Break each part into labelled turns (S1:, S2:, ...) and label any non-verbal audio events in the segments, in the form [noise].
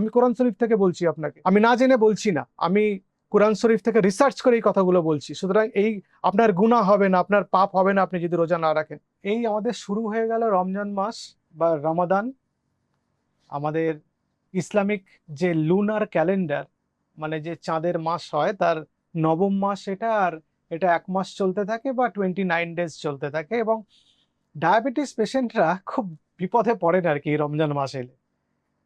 S1: আমি কোরআন শরীফ থেকে বলছি আপনাকে। আমি না জেনে বলছি না। আমি কোরআন শরীফ থেকে রিসার্চ করে এই কথাগুলো বলছি। সুতরাং এই আপনার গুনাহ হবে না, আপনার পাপ হবে না আপনি যদি রোজা না রাখেন। এই আমাদের শুরু হয়ে গেল রমজান মাস বা রমাদান। আমাদের ইসলামিক যে লুনার ক্যালেন্ডার মানে যে চাঁদের মাস হয়, তার নবম মাস এটা আর এটা এক মাস চলতে থাকে বা টোয়েন্টি নাইন ডেজ চলতে থাকে এবং ডায়াবেটিস পেশেন্টরা খুব বিপদে পড়েন আর কি রমজান মাস এলে।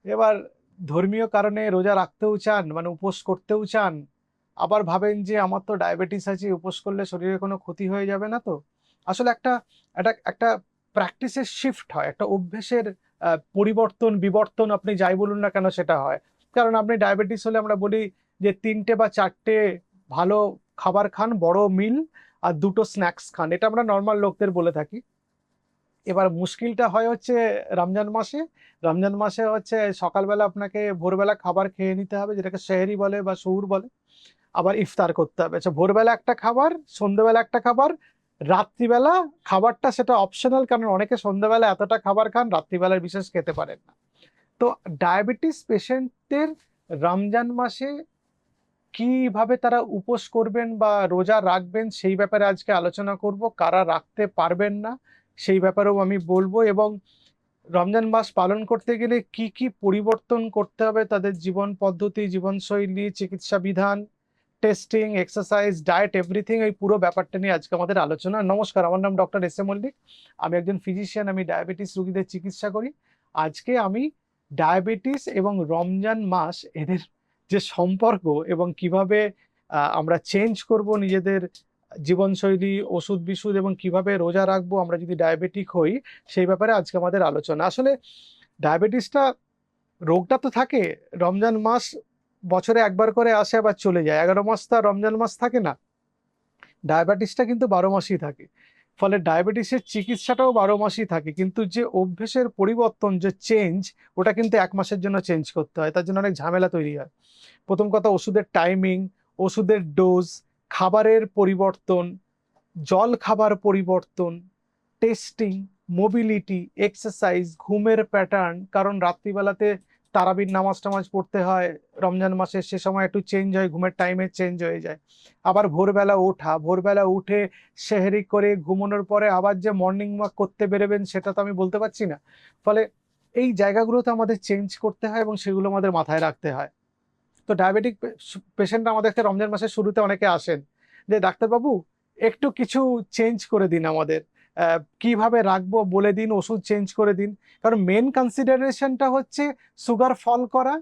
S1: এবার ধর্মীয় কারণে রোজা রাখতেও চান মানে উপোস করতেও চান, আবার ভাবেন যে আমার তো ডায়াবেটিস আছে, উপোস করলে শরীরে কোনো ক্ষতি হয়ে যাবে না তো? আসলে একটা একটা একটা প্র্যাকটিসের শিফট হয়, একটা অভ্যেসের পরিবর্তন, বিবর্তন আপনি যাই বলুন না কেন সেটা হয়। কারণ আপনি ডায়াবেটিস হলে আমরা বলি যে তিনটে বা চারটে ভালো খাবার খান, বড় মিল আর দুটো স্ন্যাক্স খান, এটা আমরা নর্মাল লোকদের বলে থাকি। এবার মুশকিলটা হয় হচ্ছে রমজান মাসে। রমজান মাসে হচ্ছে সকালবেলা আপনাকে ভোরবেলা খাবার খেয়ে নিতে হবে, যেটাকে সেহরি বলে বা সৌর বলে। আবার ইফতার করতে হবে। আচ্ছা ভোরবেলা একটা খাবার, সন্ধ্যেবেলা একটা খাবার, রাত্রিবেলা খাবারটা সেটা অপশনাল কারণ অনেকে সন্ধ্যাবেলা এতটা খাবার খান, রাত্রিবেলার বিশেষ খেতে পারেন না। তো ডায়াবেটিস পেশেন্টদের রমজান মাসে কীভাবে তারা উপোস করবেন বা রোজা রাখবেন, সেই ব্যাপারে আজকে আলোচনা করব। কারা রাখতে পারবেন না সেই ব্যাপারেও আমি বলব এবং রমজান মাস পালন করতে গেলে কি কি পরিবর্তন করতে হবে, তাদের জীবন পদ্ধতি, জীবনশৈলী, চিকিৎসা বিধান টেস্টিং এক্সারসাইজ ডায়েট এভরিথিং এই পুরো ব্যাপারটা নিয়ে আজকে আমাদের আলোচনা। নমস্কার, আমার নাম ডক্টর এস এ মল্লিক। আমি একজন ফিজিশিয়ান আমি ডায়াবেটিস রোগীদের চিকিৎসা করি। আজকে আমি ডায়াবেটিস এবং রমজান মাস এদের যে সম্পর্ক এবং কীভাবে আমরা চেঞ্জ করব নিজেদের জীবনশৈলী, ওষুধ বিশুধ এবং কীভাবে রোজা রাখব, আমরা যদি ডায়াবেটিক হই, সেই ব্যাপারে আজকে আমাদের আলোচনা। আসলে ডায়াবেটিসটা রোগটা তো থাকে, রমজান মাস বছরে একবার করে আসে আবার চলে যায়। এগারো মাস তো রমজান মাস থাকে না। ডায়াবেটিসটা কিন্তু বারো মাসই থাকে। ফলে ডায়াবেটিসের চিকিৎসাটাও বারো মাসই থাকে। কিন্তু যে অভ্যেসের পরিবর্তন, যে চেঞ্জ ওটা কিন্তু এক মাসের জন্য চেঞ্জ করতে হয়। তার জন্য অনেক ঝামেলা তৈরি হয়। প্রথম কথা, ওষুধের টাইমিং ওষুধের ডোজ খাবারের পরিবর্তন, জল খাবার পরিবর্তন টেস্টিং মোবিলিটি এক্সারসাইজ ঘুমের প্যাটার্ন কারণ রাত্রিবেলাতে তারাবির নামাজ টামাজ পড়তে হয়, রমজান মাসে সে সময় একটু চেঞ্জ হয়, ঘুমের টাইমে চেঞ্জ হয়ে যায়। আবার ভোরবেলা ওঠা, ভোরবেলা উঠে সেহেরি করে ঘুমানোর পরে আবার যে মর্নিং ওয়াক করতে বেরোবেন সেটা তো আমি বলতে পারছি না। ফলে এই জায়গাগুলোতে আমাদের চেঞ্জ করতে হয় এবং সেগুলো আমাদের মাথায় রাখতে হয়। তো ডায়াবেটিক পেশেন্ট আমাদের কাছে রমজান মাসের শুরুতে অনেকে আসেন যে, ডাক্তারবাবু, একটু কিছু চেঞ্জ করে দিন আমাদের। কীভাবে রাখব বলে দিন, ওষুধ চেঞ্জ করে দিন। কারণ মেন কনসিডারেশনটা হচ্ছে সুগার ফল করা।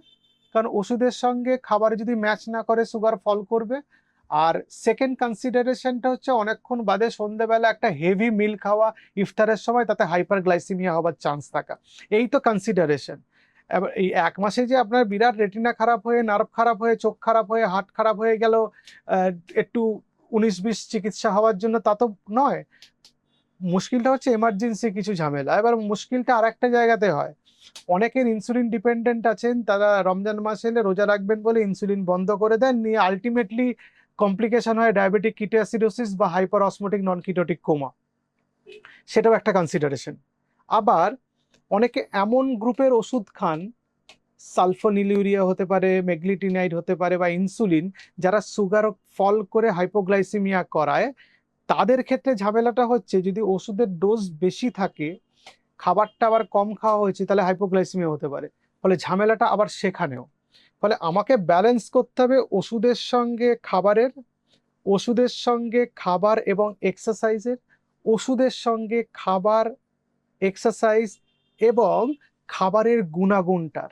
S1: কারণ ওষুধের সঙ্গে খাবার যদি ম্যাচ না করে সুগার ফল করবে। আর সেকেন্ড কনসিডারেশনটা হচ্ছে অনেকক্ষণ বাদে সন্ধ্যেবেলা একটা হেভি মিল খাওয়া, ইফতারের সময় তাতে হাইপার গ্লাইসিমিয়া হওয়ার চান্স থাকা। এই তো কনসিডারেশন এই এক মাসে যে আপনার বিরাট রেটিনা খারাপ হয়ে, নার্ভ খারাপ হয়ে, চোখ খারাপ হয়ে, হার্ট খারাপ হয়ে গেল একটু উনিশ বিশ চিকিৎসা হওয়ার জন্য তা তো নয়। মুশকিলটা হচ্ছে এমার্জেন্সি কিছু ঝামেলা। এবার মুশকিলটা আর একটা জায়গাতে হয়। অনেকের ইনসুলিন ডিপেন্ডেন্ট আছেন, তারা রমজান মাস এলে রোজা রাখবেন বলে ইনসুলিন বন্ধ করে দেন, নিয়ে আলটিমেটলি কমপ্লিকেশন হয় ডায়াবেটিক কিটোঅ্যাসিডোসিস বা hyper osmotic non ketotic coma সেটাও একটা কনসিডারেশন আবার অনেকে এমন গ্রুপের ওষুধ খান, সালফোনিলিউরিয়া হতে পারে মেগলিটিনাইড হতে পারে বা ইনসুলিন, যারা সুগার ফল করে হাইপোগ্লাইসিমিয়া করায়, তাদের ক্ষেত্রে ঝামেলাটা হচ্ছে যদি ওষুধের ডোজ বেশি থাকে, খাবারটা আবার কম খাওয়া হয়েছে, তাহলে হাইপোগ্লাইসিমিয়া হতে পারে। ফলে ঝামেলাটা আবার সেখানেও। ফলে আমাকে ব্যালেন্স করতে হবে ওষুধের সঙ্গে খাবারের, ওষুধের সঙ্গে খাবার এবং এক্সারসাইজের ওষুধের সঙ্গে খাবার এক্সারসাইজ এবং খাবারের গুণাগুণটার।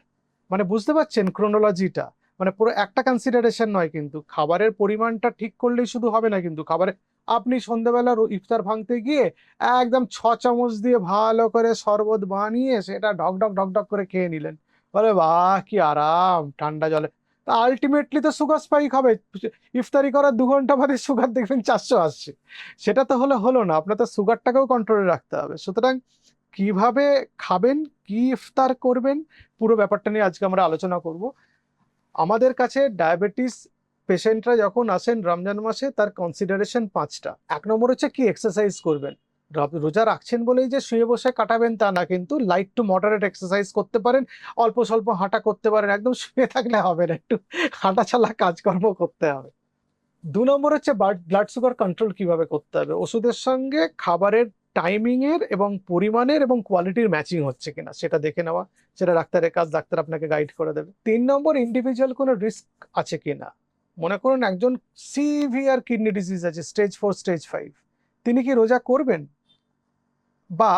S1: মানে বুঝতে পারছেন ক্রোনোলজিটা মানে পুরো একটা কনসিডারেশন নয় কিন্তু, খাবারের পরিমাণটা ঠিক করলেই শুধু হবে না কিন্তু, খাবারে আপনি সন্ধ্যাবেলা ইফতার ভাঙতে গিয়ে একদম ছ চামচ দিয়ে ভালো করে শরবত বানিয়ে সেটা ঢক ঢক ঢক ঢক করে খেয়ে নিলেন। বলে, বাহ, কি আরাম, ঠান্ডা জলে। তা আলটিমেটলি তো সুগার স্পাইক হবে। ইফতারি করার দু ঘণ্টা বাদে সুগার দেখবেন চারশো আসছে। সেটা তো হলে হলো না, আপনার তো সুগারটাকেও কন্ট্রোলে রাখতে হবে। সুতরাং কীভাবে খাবেন, কি ইফতার করবেন, পুরো ব্যাপারটা নিয়ে আজকে আমরা আলোচনা করব। আমাদের কাছে ডায়াবেটিস পেশেন্টরা যখন আসেন রমজান মাসে, তার কনসিডারেশন পাঁচটা। এক নম্বর হচ্ছে কি এক্সারসাইজ করবেন। রোজা রাখছেন বলেই যে শুয়ে বসে কাটাবেন তা না, কিন্তু লাইট টু মডারেট এক্সারসাইজ করতে পারেন, অল্প স্বল্প হাঁটা করতে পারেন, একদম শুয়ে থাকলে হবে না, একটু হাঁটা চালা কাজকর্ম করতে হবে। দু নম্বর হচ্ছে ব্লাড সুগার কন্ট্রোল কীভাবে করতে হবে? ওষুধের সঙ্গে খাবারের টাইমিং এর এবং পরিমাণের এবং কোয়ালিটির ম্যাচিং হচ্ছে কিনা, সেটা দেখে নেওয়া। সেটা ডাক্তারের কাজ, ডাক্তার আপনাকে গাইড করে দেবে। তিন নম্বর ইন্ডিভিজুয়াল কোনো রিস্ক আছে কিনা? মনে করুন একজন সিভিয়ার কিডনি ডিজিজ আছে স্টেজ ফোর স্টেজ ফাইভ তিনি কি রোজা করবেন? বা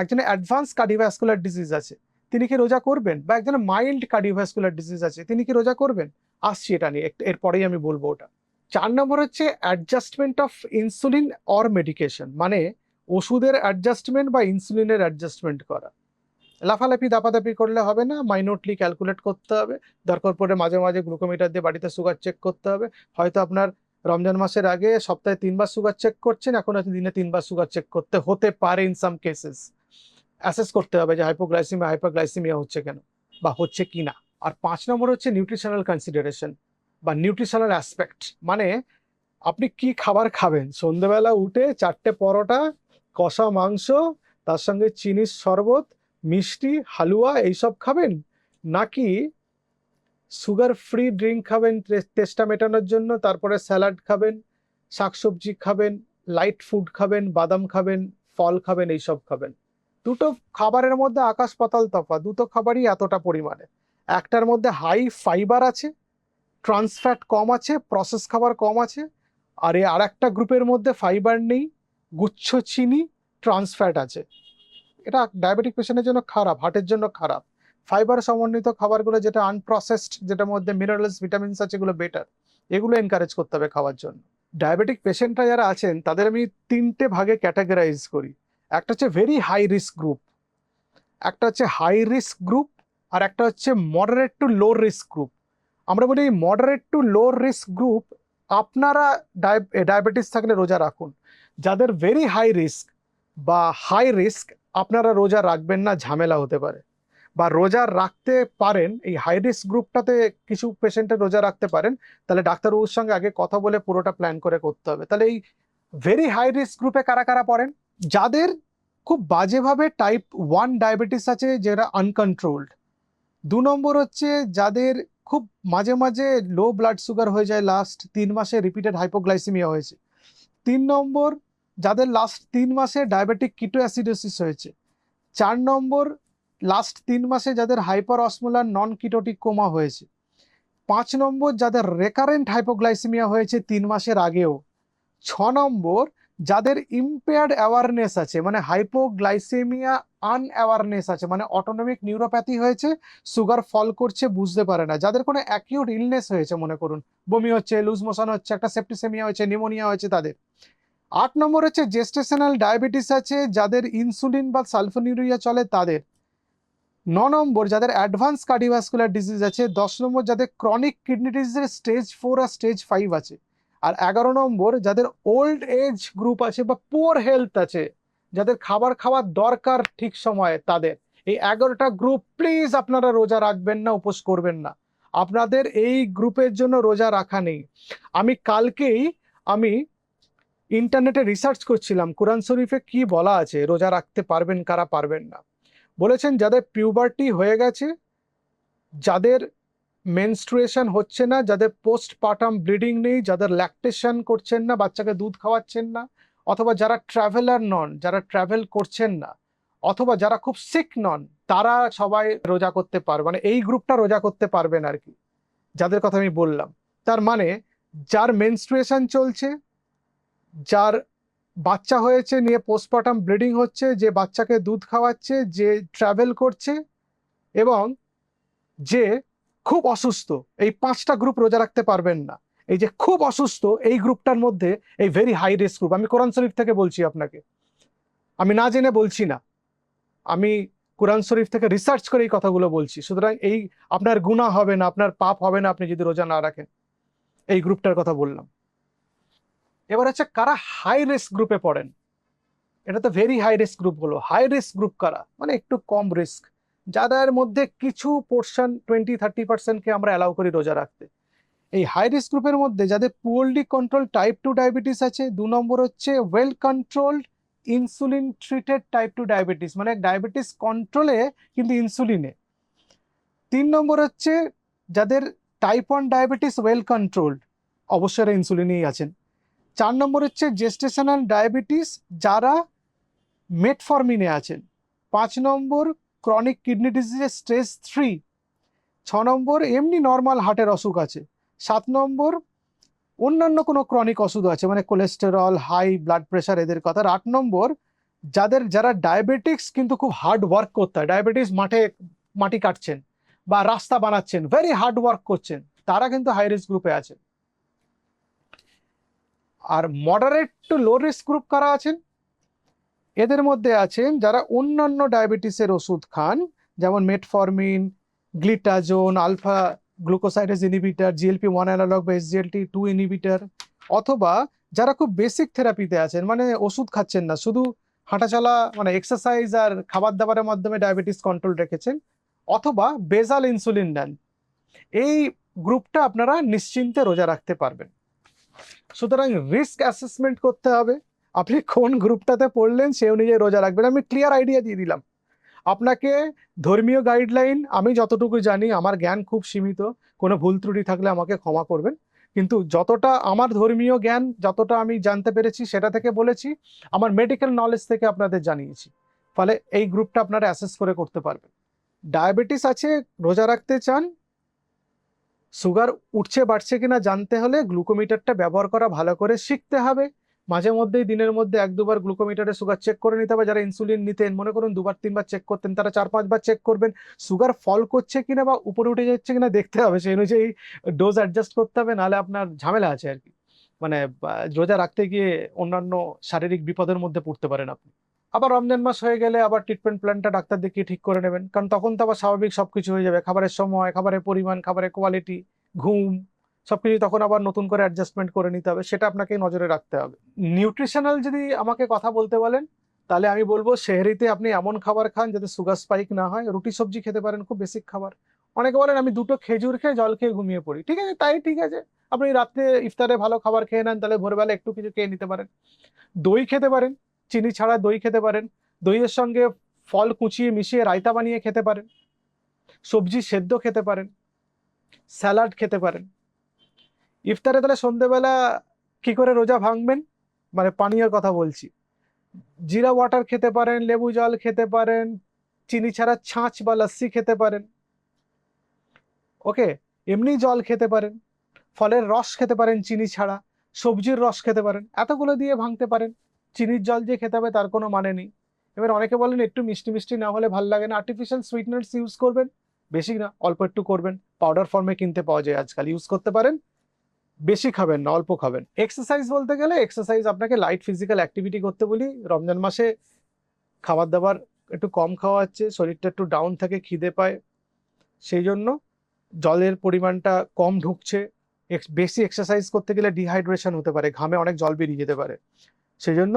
S1: একজনের অ্যাডভান্স কার্ডিওভ্যাসকুলার ডিজিজ আছে, তিনি কি রোজা করবেন? বা একজনের মাইল্ড কার্ডিওভ্যাসকুলার ডিজিজ আছে, তিনি কি রোজা করবেন? আসছি এটা নিয়ে এরপরেই আমি বলব ওটা। চার নম্বর হচ্ছে adjustment of insulin or medication মানে ওষুধের অ্যাডজাস্টমেন্ট বা ইনসুলিনের অ্যাডজাস্টমেন্ট করা। লাফালাফি, দাপাদাপি করলে হবে না মাইনটলি ক্যালকুলেট করতে হবে। দরকার পড়ে মাঝে মাঝে গ্লুকোমিটার দিয়ে বাড়িতে সুগার চেক করতে হবে। হয়তো আপনার রমজান মাসের আগে সপ্তাহে তিনবার সুগার চেক করছেন, এখন হয়তো দিনে তিনবার সুগার চেক করতে হতে পারে ইন সাম কেসেস অ্যাসেস করতে হবে যে হাইপোগ্লাইসিমিয়া হাইপারগ্লাইসিমিয়া হচ্ছে কেন বা হচ্ছে কি না আর পাঁচ নম্বর হচ্ছে নিউট্রিশনাল কনসিডারেশন বা নিউট্রিশনাল অ্যাসপেক্ট মানে আপনি কি খাবার খাবেন? সন্ধেবেলা উঠে চারটে পরোটা কষা মাংস, তার সঙ্গে চিনির শরবত, মিষ্টি, হালুয়া এইসব খাবেন? নাকি সুগার ফ্রি ড্রিঙ্ক খাবেন তেষ্টা মেটানোর জন্য, তারপরে স্যালাড খাবেন, শাকসবজি খাবেন লাইট ফুড খাবেন, বাদাম খাবেন, ফল খাবেন, এইসব খাবেন? দুটো খাবারের মধ্যে আকাশ পাতাল তফা দুটো খাবারই এতটা পরিমাণে। একটার মধ্যে হাই ফাইবার আছে ট্রান্সফ্যাট কম আছে প্রসেস খাবার কম আছে, আর এই আর একটা গ্রুপের মধ্যে ফাইবার নেই। গুচ্ছ চিনি ট্রান্সফ্যাট আছে। এটা ডায়াবেটিক পেশেন্টের জন্য খারাপ হার্টের জন্য খারাপ। ফাইবার সমন্বিত খাবারগুলো যেটা আনপ্রসেসড যেটার মধ্যে মিনারেলস ভিটামিনস আছে, এগুলো বেটার এগুলো এনকারেজ করতে হবে খাওয়ার জন্য। ডায়াবেটিক পেশেন্টরা যারা আছেন, তাদের আমি তিনটে ভাগে ক্যাটাগরাইজ করি। একটা হচ্ছে ভেরি হাই রিস্ক গ্রুপ একটা হচ্ছে হাই রিস্ক গ্রুপ আর একটা হচ্ছে moderate to low risk group আমরা বলি moderate to low risk group আপনারা ডায়াবেটিস থাকলে রোজা রাখুন। যাদের ভেরি হাই রিস্ক বা হাই রিস্ক আপনারা রোজা রাখবেন না, ঝামেলা হতে পারে। বা রোজা রাখতে পারেন, এই হাই রিস্ক গ্রুপটাতে কিছু পেশেন্টের রোজা রাখতে পারেন, তাহলে ডাক্তারবাবুর সঙ্গে আগে কথা বলে পুরোটা প্ল্যান করে করতে হবে। তাহলে এই ভেরি হাই রিস্ক গ্রুপে কারা কারা পড়েন? যাদের খুব বাজেভাবে টাইপ ওয়ান ডায়াবেটিস আছে যেটা আনকন্ট্রোলড দু নম্বর হচ্ছে যাদের খুব মাঝে মাঝে লো ব্লাড সুগার হয়ে যায় লাস্ট তিন মাসে রিপিটেড হাইপোগ্লাইসিমিয়া হয়েছে। তিন নম্বর, যাদের লাস্ট তিন মাসে ডায়াবেটিক কিটো অ্যাসিডোসিস হয়েছে। চার নম্বর লাস্ট তিন মাসে যাদের hyper osmolar non ketotic coma হয়েছে। পাঁচ নম্বর, যাদের রেকারেন্ট হাইপোগ্লাইসিমিয়া হয়েছে তিন মাসের আগেও। ছ নম্বর যাদের ইম্পেয়ার্ড অ্যাওয়ারনেস আছে মানে হাইপোগ্লাইসেমিয়া আনঅ্যাওয়ারনেস আছে মানে অটোনমিক নিউরোপ্যাথি হয়েছে সুগার ফল করছে, বুঝতে পারে না। যাদের কোনো অ্যাকিউট ইলনেস হয়েছে, মনে করুন, বমি হচ্ছে লুজ মোশন হচ্ছে, একটা সেপ্টিসেমিয়া হয়েছে নিমোনিয়া হয়েছে তাদের। আট নম্বর হচ্ছে জেস্টেশনাল ডায়াবেটিস আছে, যাদের ইনসুলিন বা সালফোনিউরিয়া চলে তাদের। ন নম্বর, যাদের অ্যাডভান্স কার্ডিওভাস্কুলার ডিজিজ আছে, দশ নম্বর, যাদের ক্রনিক কিডনি ডিজিজের স্টেজ ফোর আর স্টেজ ফাইভ আছে। আর এগারো নম্বর, যাদের ওল্ড এজ গ্রুপ আছে বা পুয়ার হেলথ আছে, যাদের খাবার খাওয়ার দরকার ঠিক সময়ে তাদের, এই এগারোটা গ্রুপ প্লিজ আপনারা রোজা রাখবেন না, উপোস করবেন না। আপনাদের এই গ্রুপের জন্য রোজা রাখা নেই। আমি কালকেই আমি ইন্টারনেটে রিসার্চ করছিলাম, কোরআন শরীফে কি বলা আছে, রোজা রাখতে পারবেন, কারা পারবেন না। বলেছেন, যাদের পিউবার্টি হয়ে গেছে, যাদের মেনস্ট্রুয়েশন হচ্ছে না, যাদের পোস্ট পার্টাম ব্লিডিং নেই, যাদের ল্যাকটেশন করছেন না, বাচ্চাকে দুধ খাওয়াচ্ছেন না, অথবা যারা ট্রাভেলার নন, যারা ট্রাভেল করছেন না, অথবা যারা খুব সিক নন, তারা সবাই রোজা করতে পারবে মানে এই গ্রুপটা রোজা করতে পারবেন আর কি যাদের কথা আমি বললাম। তার মানে যার মেনস্ট্রুয়েশন চলছে, যার বাচ্চা হয়েছে নিয়ে পোস্টপার্টাম ব্লিডিং হচ্ছে, যে বাচ্চাকে দুধ খাওয়াচ্ছে, যে ট্রাভেল করছে, এবং যে খুব অসুস্থ। এই পাঁচটা গ্রুপ রোজা রাখতে পারবেন না। এই যে খুব অসুস্থ, এই গ্রুপটার মধ্যে এই ভেরি হাই রিস্ক গ্রুপ আমি কোরআন শরীফ থেকে বলছি আপনাকে। আমি না জেনে বলছি না। আমি কোরআন শরীফ থেকে রিসার্চ করে এই কথাগুলো বলছি। সুতরাং এই আপনার গুণা হবে না, আপনার পাপ হবে না, আপনি যদি রোজা না রাখেন। এই গ্রুপটার কথা বললাম। এবার হচ্ছে কারা হাই রিস্ক গ্রুপে পড়েন? এটা তো ভেরি হাই রিস্ক গ্রুপ হলো। হাই রিস্ক গ্রুপ কারা? মানে একটু কম রিস্ক যাদের মধ্যে কিছু পোর্শন টোয়েন্টি থার্টি পার্সেন্টকে আমরা অ্যালাউ করি রোজা রাখতে। এই হাই রিস্ক গ্রুপের মধ্যে যাদের poorly control type two diabetes আছে, দু নম্বর হচ্ছে well controlled insulin treated type two diabetes মানে ডায়াবেটিস কন্ট্রোলে কিন্তু ইনসুলিনে তিন নম্বর হচ্ছে যাদের type one diabetes well controlled অবশ্যই ইনসুলিনেই আছেন। চার নম্বর হচ্ছে জেস্টেশনাল ডায়াবেটিস যারা মেটফরমিনে আছেন। পাঁচ নম্বর ক্রনিক কিডনি ডিজিজের স্ট্রেস থ্রি ছ নম্বর এমনি নর্মাল হার্টের অসুখ আছে। সাত নম্বর অন্যান্য কোনো ক্রনিক অসুখ আছে মানে কোলেস্টেরল হাই ব্লাড প্রেশার এদের কথা। আট নম্বর যাদের, যারা ডায়াবেটিক্স কিন্তু খুব হার্ড ওয়ার্ক করতে হয় ডায়াবেটিস মাঠে মাটি কাটছেন বা রাস্তা বানাচ্ছেন ভেরি হার্ড ওয়ার্ক করছেন, তারা কিন্তু হাই রিস্ক গ্রুপে আছে। আর moderate to low risk group কারা আছেন? এদের মধ্যে আছেন যারা অন্যান্য ডায়াবেটিসের ওষুধ খান, যেমন metformin glitazone alpha glucosidase inhibitor GLP one analog বা এসজিএলটি টু ইনহিবিটার অথবা যারা খুব বেসিক থেরাপিতে আছেন মানে ওষুধ খাচ্ছেন না, শুধু হাঁটাচলা মানে এক্সারসাইজ আর খাবার দাবারের মাধ্যমে ডায়াবেটিস কন্ট্রোল রেখেছেন, অথবা বেজাল ইনসুলিন নেন, এই গ্রুপটা আপনারা নিশ্চিন্তে রোজা রাখতে পারবেন। সুতরাং রিস্ক অ্যাসেসমেন্ট করতে হবে। আপনি কোন গ্রুপটাতে পড়লেন সে অনুযায়ী রোজা রাখবেন আমি ক্লিয়ার আইডিয়া দিয়ে দিলাম। আপনাকে ধর্মীয় গাইডলাইন আমি যতটুকু জানি, আমার জ্ঞান খুব সীমিত, কোনো ভুল ত্রুটি থাকলে আমাকে ক্ষমা করবেন। কিন্তু যতটা আমার ধর্মীয় জ্ঞান, যতটা আমি জানতে পেরেছি, সেটা থেকে বলেছি, আমার মেডিকেল নলেজ থেকে আপনাদের জানিয়েছি। ফলে এই গ্রুপটা আপনারা অ্যাসেস করে করতে পারবেন। ডায়াবেটিস আছে, রোজা রাখতে চান সুগার উঠছে, বাড়ছে কিনা জানতে হলে গ্লুকোমিটারটা ব্যবহার করা ভালো করে শিখতে হবে। মাঝে মধ্যেই দিনের মধ্যে এক দুবার গ্লুকোমিটারে সুগার চেক করে নিতে হবে। যারা ইনসুলিন নিতেন, মনে করুন দুবার, তিনবার চেক করতেন, তারা চার পাঁচবার চেক করবেন। সুগার ফল করছে কিনা বা উপরে উঠে যাচ্ছে কিনা দেখতে হবে। সেই অনুযায়ী ডোজ অ্যাডজাস্ট করতে হবে, নাহলে আপনার ঝামেলা আছে আর কি। মানে রোজা রাখতে গিয়ে অন্যান্য শারীরিক বিপদের মধ্যে পড়তে পারেন আপনি। আবার রমজান মাস হয়ে গেলে আবার ট্রিটমেন্ট প্ল্যানটা ডাক্তার দেখিয়ে ঠিক করে নেবেন। কারণ তখন তো আবার স্বাভাবিক সবকিছু হয়ে যাবে। খাবারের সময়, খাবারের পরিমাণ, খাবারের কোয়ালিটি ঘুম সবকিছু তখন আবার নতুন করে অ্যাডজাস্টমেন্ট করে নিতে হবে, সেটা আপনাকে নজরে রাখতে হবে। নিউট্রিশনাল যদি আমাকে কথা বলতে বলেন, তাহলে আমি বলব শেহরিতে আপনি এমন খাবার খান যাতে সুগার স্পাইক না হয়। রুটি সবজি খেতে পারেন, খুব বেসিক খাবার। অনেকে বলেন, আমি দুটো খেজুর খেয়ে জল খেয়ে ঘুমিয়ে পড়ি। ঠিক আছে, তাই ঠিক আছে। আপনি রাত্রে ইফতারে ভালো খাবার খেয়ে নেন, তাহলে ভোরবেলা একটু কিছু খেয়ে নিতে পারেন। দই খেতে পারেন, চিনি ছাড়া দই খেতে পারেন। দইয়ের সঙ্গে ফল কুচিয়ে মিশিয়ে রায়তা বানিয়ে খেতে পারেন। সবজি সেদ্ধ খেতে পারেন। স্যালাড খেতে পারেন। ইফতারে তাহলে সন্ধেবেলা কি করে রোজা ভাঙবেন? মানে পানীয়ের কথা বলছি। জিরা ওয়াটার খেতে পারেন, লেবু জল খেতে পারেন, চিনি ছাড়া ছাঁচ বা লস্যি খেতে পারেন। ওকে, এমনি জল খেতে পারেন, ফলের রস খেতে পারেন চিনি ছাড়া, সবজির রস খেতে পারেন, এতগুলো দিয়ে ভাঙতে পারেন। চিনির জল যে খেতে হবে তার কোনো মানে নেই। এবার অনেকে বলেন একটু মিষ্টি মিষ্টি না হলে ভালো লাগে না। আর্টিফিশিয়াল সুইটনার্স ইউজ করবেন, বেশি না, অল্প একটু করবেন। পাউডার ফর্মে কিনতে পাওয়া যায় আজকাল। ইউজ করতে পারেন। বেশি খাবেন না, অল্প খাবেন। এক্সারসাইজ বলতে গেলে এক্সারসাইজ আপনাকে লাইট ফিজিক্যাল অ্যাক্টিভিটি করতে বলি। রমজান মাসে খাবার দাবার একটু কম খাওয়া হচ্ছে, শরীরটা একটু ডাউন থাকে, খিদে পায়। সেই জন্য জলের পরিমাণটা কম ঢুকছে। বেশি এক্সারসাইজ করতে গেলে ডিহাইড্রেশন হতে পারে, ঘামে অনেক জল বেরিয়ে যেতে পারে। সেই জন্য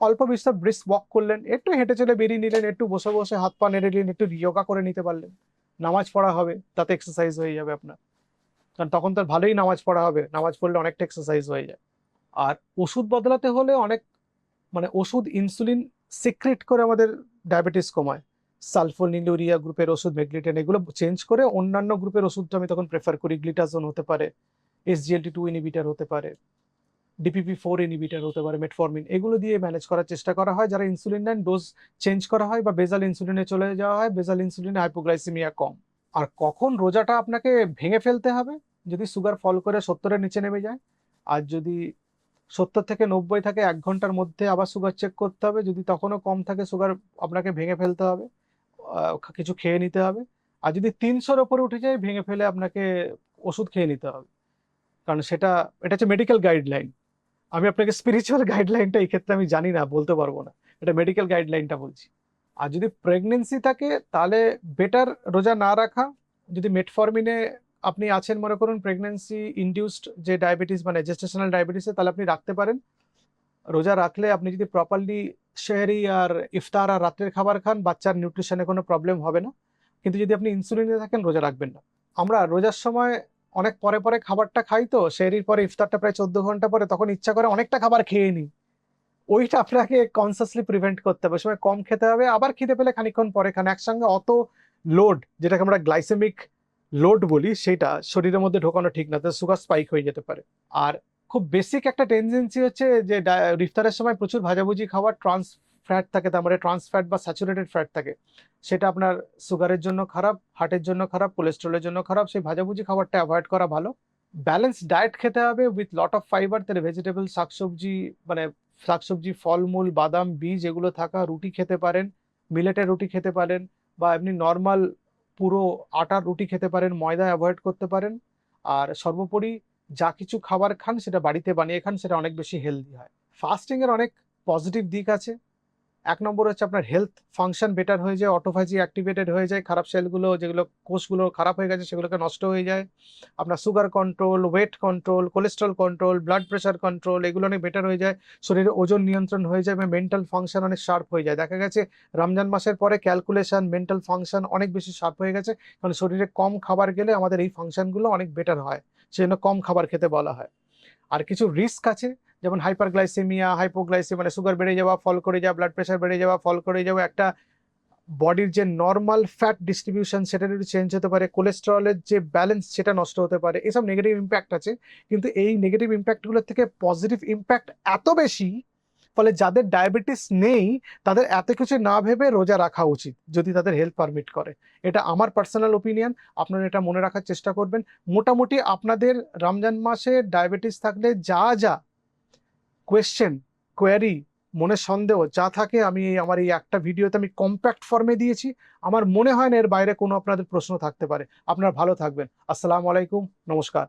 S1: অল্প বিস্তর ব্রিস্ক ওয়াক করলেন, একটু হেঁটে চলে বেরিয়ে নিলেন, একটু বসে বসে হাত পা নেড়ে নিলেন, একটু যোগা করে নিতে পারলেন। নামাজ পড়া হবে, তাতে এক্সারসাইজ হয়ে যাবে আপনার। কারণ তখন তো ভালোই নামাজ পড়া হবে। নামাজ পড়লে অনেকটা এক্সারসাইজ হয়ে যায়। আর ওষুধ বদলাতে হলে অনেক মানে ওষুধ ইনসুলিন সিক্রেট করে আমাদের ডায়াবেটিস কমায়। সালফোনিলুরিয়া গ্রুপের ওষুধ মেগলিটেন এগুলো চেঞ্জ করে অন্যান্য গ্রুপের ওষুধটা আমি তখন প্রেফার করি। গ্লিটাজোন হতে পারে এসজিএলটি টু ইনিবিটার হতে পারে ডিপিপি ফোর ইনিবিটার হতে পারে মেটফরমিন এগুলো দিয়ে ম্যানেজ করার চেষ্টা করা হয়। যারা ইনসুলিন নেন ডোজ চেঞ্জ করা হয় বা বেজাল ইনসুলিনে চলে যাওয়া হয় বেজাল ইনসুলিনে হাইপোগ্লাইসিমিয়া কম। আর কখন রোজাটা আপনাকে ভেঙে ফেলতে হবে? যদি সুগার ফল করে সত্তরের নিচে নেমে যায়, আর যদি সত্তর থেকে নব্বই থাকে এক ঘণ্টার মধ্যে আবার সুগার চেক করতে হবে, যদি তখনও কম থাকে সুগার আপনাকে ভেঙে ফেলতে হবে কিছু খেয়ে নিতে হবে, আর যদি তিনশোর ওপরে উঠে যায়, ভেঙে ফেলে আপনাকে ওষুধ খেয়ে নিতে হবে। কারণ সেটা, এটা হচ্ছে মেডিকেল গাইডলাইন আমি আপনাকে স্পিরিচুয়াল গাইডলাইনটা [laughs] এই ক্ষেত্রে আমি জানি না, বলতে পারব না। এটা মেডিকেল গাইডলাইনটা বলছি। আর যদি প্রেগনেন্সি থাকে, তাহলে বেটার রোজা না রাখা, যদি মেটফরমিনে আপনি আছেন, মনে করুন প্রেগনেন্সি ইনডিউসড যে ডায়াবেটিস মানে জেস্টেশনাল ডায়াবেটিসে তাহলে আপনি রাখতে পারেন। রোজা রাখলে আপনি যদি প্রপারলি শেহরি আর ইফতার আর রাত্রের খাবার খান, বাচ্চার নিউট্রিশনে কোনো প্রবলেম হবে না। কিন্তু যদি আপনি ইনসুলিনে থাকেন, রোজা রাখবেন না। আমরা রোজার সময় অনেক পরে পরে খাবারটা খাই তো শেহরির পরে ইফতারটা প্রায় চোদ্দ ঘণ্টা পরে, তখন ইচ্ছা করে অনেকটা খাবার খেয়ে নিই। ওইটা আপনাকে কনসাসলি প্রিভেন্ট করতে হবে সময় কম খেতে হবে, আবার খিদে পেলে খানিকক্ষণ পরে খান। একসঙ্গে অত লোড যেটাকে আমরা গ্লাইসেমিক লোড বলি, সেটা শরীরের মধ্যে ঢোকানো ঠিক না তাহলে সুগার স্পাইক হয়ে যেতে পারে। আর খুব বেসিক একটা টেন্ডেন্সি হচ্ছে যে ইফতারের সময় প্রচুর ভাজাভুজি খাওয়ার ট্রান্স ফ্যাট থাকে, তার মানে ট্রান্স ফ্যাট বা স্যাচুরেটেড ফ্যাট থাকে। সেটা আপনার সুগারের জন্য খারাপ হার্টের জন্য খারাপ কোলেস্ট্রলের জন্য খারাপ, সেই ভাজাভুজি খাবারটা অ্যাভয়েড করা ভালো। ব্যালেন্স ডায়েট খেতে হবে উইথ লট অফ ফাইবার তাহলে ভেজিটেবল শাকসবজি মানে শাকসবজি, ফলমূল, বাদাম, বীজ এগুলো থাকা রুটি খেতে পারেন মিলেটের রুটি খেতে পারেন বা এমনি নর্মাল পুরো আটার রুটি খেতে পারেন, ময়দা অ্যাভয়েড করতে পারেন। আর সর্বোপরি যা কিছু খাবার খান সেটা বাড়িতে বানিয়ে খান, সেটা অনেক বেশি হেলদি হয়। ফাস্টিংয়ের অনেক পজিটিভ দিক আছে। এক নম্বর হচ্ছে আপনার হেলথ ফাংশন বেটার হয়ে যায় অটোফাজি অ্যাক্টিভেটেড হয়ে যায়, খারাপ সেলগুলো যেগুলো কোষগুলো খারাপ হয়ে গেছে, সেগুলোকে নষ্ট হয়ে যায়। আপনার sugar control weight control cholesterol control blood pressure control এগুলো অনেক বেটার হয়ে যায়। শরীরে ওজন নিয়ন্ত্রণ হয়ে যায় এবং মেন্টাল ফাংশন অনেক শার্প হয়ে যায়। দেখা গেছে রমজান মাসের পরে ক্যালকুলেশন মেন্টাল ফাংশন অনেক বেশি শার্প হয়ে গেছে। কারণ শরীরে কম খাবার গেলে আমাদের এই ফাংশনগুলো অনেক বেটার হয়। সেজন্য কম খাবার খেতে বলা হয়। আর কিছু রিস্ক আছে? যেমন হাইপারগ্লাইসেমিয়া হাইপোগ্লাইসেমিয়া মানে সুগার বেড়ে যাওয়া ফল করে যাওয়া ব্লাড প্রেশার বেড়ে যাওয়া ফল করে যাওয়া, একটা বডির যে নর্মাল ফ্যাট ডিস্ট্রিবিউশন সেটা একটু চেঞ্জ হতে পারে কোলেস্টেরলের যে ব্যালেন্স সেটা নষ্ট হতে পারে, এসব নেগেটিভ ইম্প্যাক্ট আছে। কিন্তু এই নেগেটিভ ইম্প্যাক্টগুলোর থেকে পজিটিভ ইম্প্যাক্ট এত বেশি ফলে যাদের ডায়াবেটিস নেই, তাদের এত কিছু না ভেবে রোজা রাখা উচিত, যদি তাদের হেলথ পারমিট করে। এটা আমার পার্সোনাল ওপিনিয়ন, আপনারা এটা মনে রাখার চেষ্টা করবেন। মোটামুটি আপনাদের রমজান মাসে ডায়াবেটিস থাকলে যা যা কোয়েশ্চেন কোয়ারি মনে সন্দেহ যা থাকে আমি আমার এই একটা ভিডিওতে আমি কম্প্যাক্ট ফর্মে দিয়েছি। আমার মনে হয় না এর বাইরে কোনো আপনাদের প্রশ্ন থাকতে পারে। আপনারা ভালো থাকবেন। আসসালামু আলাইকুম, নমস্কার।